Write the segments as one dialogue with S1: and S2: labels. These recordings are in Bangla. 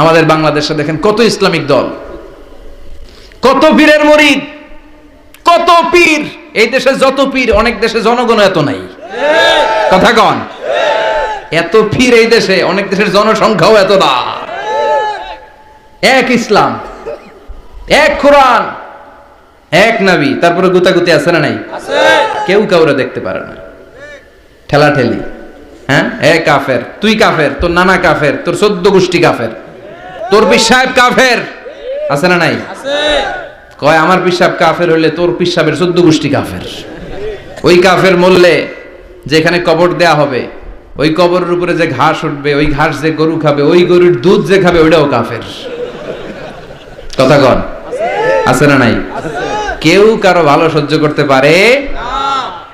S1: আমাদের বাংলাদেশে দেখেন কত ইসলামিক দল কত পীরের মরিদ কত পীর এই দেশে যত পীর অনেক দেশে জনগণ এত নাই। কথা কন এত পীর এই দেশে অনেক দেশের জনসংখ্যাও এত না। এক ইসলাম এক কোরআন এক নবী তারপরে গুতাগুতি আছে না নাই? কেউ কাউরে দেখতে পারে না। ঠেলা ঠেলি হ্যাঁ? এ কাফের তুই কাফের তোর নানা কাফের তোর চোদ্দ গোষ্ঠী কাফের। তোর পিসাব কাফের। আছে না নাই? কয় আমার পিসাব কাফের হইলে তোর পিসাবের চোদ্দ গোষ্ঠী কাফের। ওই কাফের মরলে যেখানে কবর দেয়া হবে ওই কবরের উপরে যে ঘাস উঠবে ওই ঘাস যে গরু খাবে ওই গরুর দুধ যে খাবে ওইটাও কাফের। কথা কন। আছে না নাই? কেউ কারও ভালো সহ্য করতে পারে?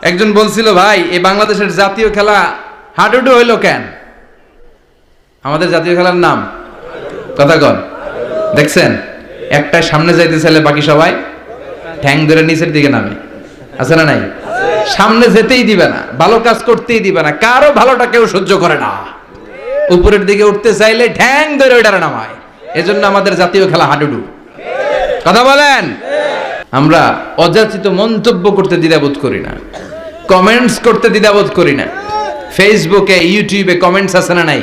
S1: একজন বলছিল ভাই এই বাংলাদেশের জাতীয় খেলা হাডুডু হইল কেন? আমাদের জাতীয় খেলার নাম কথা কন দেখছেন? একটা সামনে যাইতে চাইলে বাকি সবাই ঠ্যাং ধরে নিচের দিকে নামে। আছে না নাই? সামনে যেতেই দিবে না, ভালো কাজ করতেই দিবে না, কারও ভালোটা কেউ সহ্য করে না। উপরের দিকে উঠতে চাইলে ঠ্যাং ধরে ওইটারে নামায়। এজন্য আমাদের জাতীয় খেলা হাডুডু। কথা বলেন? আমরা অযাচিত মন্তব্য করতে দ্বিধাবোধ করি না। কমেন্টস করতে দ্বিধাবোধ করি না। ফেসবুকে ইউটিউবে কমেন্টস আছে না নাই?